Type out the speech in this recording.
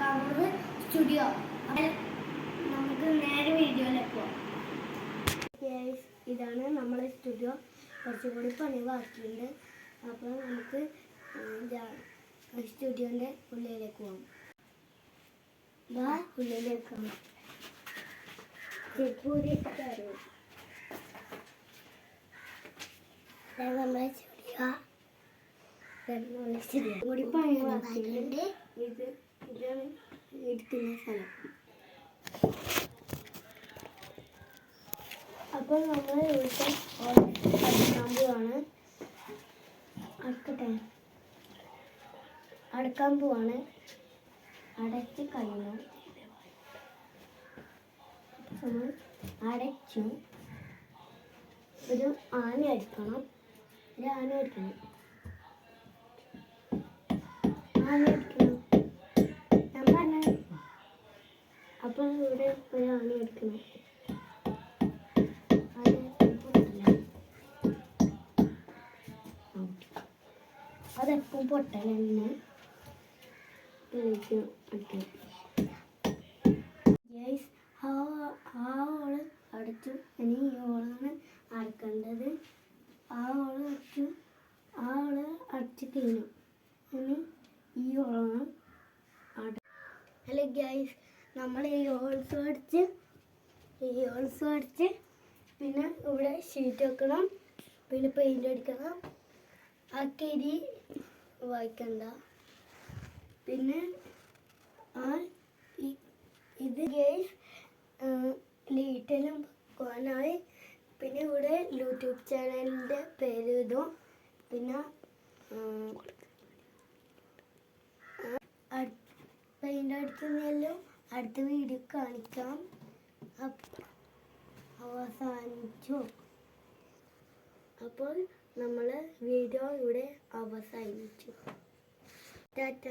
കാമറൂർ studio നമുക്ക് നേരെ വീഡിയോയിലേക്ക് പോവാം. ഇതാണ് നമ്മളെ സ്റ്റുഡിയോ കുറച്ചും കൂടി പണി ബാക്കിയുണ്ട് അപ്പോൾ നമുക്ക് ഇതാണ് സ്റ്റുഡിയോന്റെ ഉള്ളിലേക്ക് പോകാം ഇതാ ഉള്ളിലേക്ക് പോകാം ചെപ്പൂരി നമ്മളെ സ്റ്റുഡിയോ കൂടി പണി ബാക്കിയുണ്ട് ഇത് ഇതാണ് ഇരിക്കുന്ന സ്ഥലം. അപ്പോൾ നമ്മൾ ഇവിടുത്തെ അടക്കാൻ അടക്കട്ടെ. പോവാണ് അടച്ച് കഴിഞ്ഞു. നമ്മൾ അടച്ചു. ഒരു ആന അടിക്കണം. ഒരു ആന അടിക്കണം. ആന അടിക്കണം. അപ്പോൾ ഇവിടെ ഒരു ആണി അടിക്കണം അതെപ്പം പൊട്ടലെന്ന് ഗൈസ് ആ ആ ഓൾ അടച്ചു. ഇനി ഈ ഓളാണ് അടക്കേണ്ടത്. ആ ഓൾ അടച്ചു. ആ ഓൾ അടച്ച് കഴിഞ്ഞു. ഇനി ഈ ഓളാണ് അട ഹലോ ഗൈസ് നമ്മൾ ഈ ഓൾസ് അടിച്ച് ഈ ഓൾസ് അടിച്ച് പിന്നെ ഇവിടെ ഷീറ്റ് വെക്കണം പിന്നെ പെയിന്റ് അടിക്കണം. ആ കരി വായിക്കണ്ട. പിന്നെ ആ ഇത് ഗേസ് ലീറ്റലും പോകാനായി. പിന്നെ ഇവിടെ യൂട്യൂബ് ചാനലിന്റെ പേര് ഇതും പിന്നെ പെയിന്റ് അടിക്കുന്നതെല്ലാം അടുത്ത വീഡിയോ കാണിക്കാം. അവസാനിച്ചു. അപ്പോൾ നമ്മൾ വീഡിയോ ഇവിടെ അവസാനിച്ചു. ടാറ്റ.